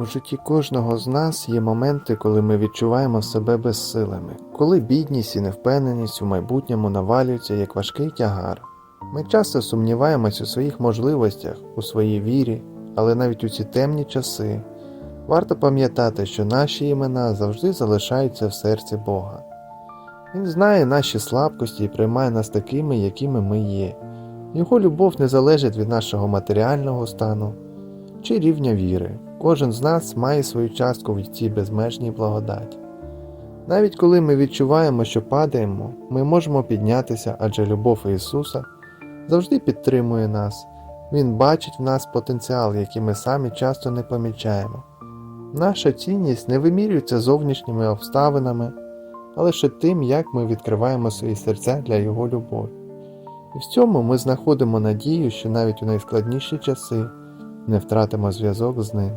У житті кожного з нас є моменти, коли ми відчуваємо себе безсилими, коли бідність і невпевненість у майбутньому навалюються як важкий тягар. Ми часто сумніваємось у своїх можливостях, у своїй вірі, але навіть у ці темні часи варто пам'ятати, що наші імена завжди залишаються в серці Бога. Він знає наші слабкості і приймає нас такими, якими ми є. Його любов не залежить від нашого матеріального стану чи рівня віри. Кожен з нас має свою частку в цій безмежній благодаті. Навіть коли ми відчуваємо, що падаємо, ми можемо піднятися, адже любов Ісуса завжди підтримує нас. Він бачить в нас потенціал, який ми самі часто не помічаємо. Наша цінність не вимірюється зовнішніми обставинами, а лише тим, як ми відкриваємо свої серця для Його любові. І в цьому ми знаходимо надію, що навіть у найскладніші часи не втратимо зв'язок з ним.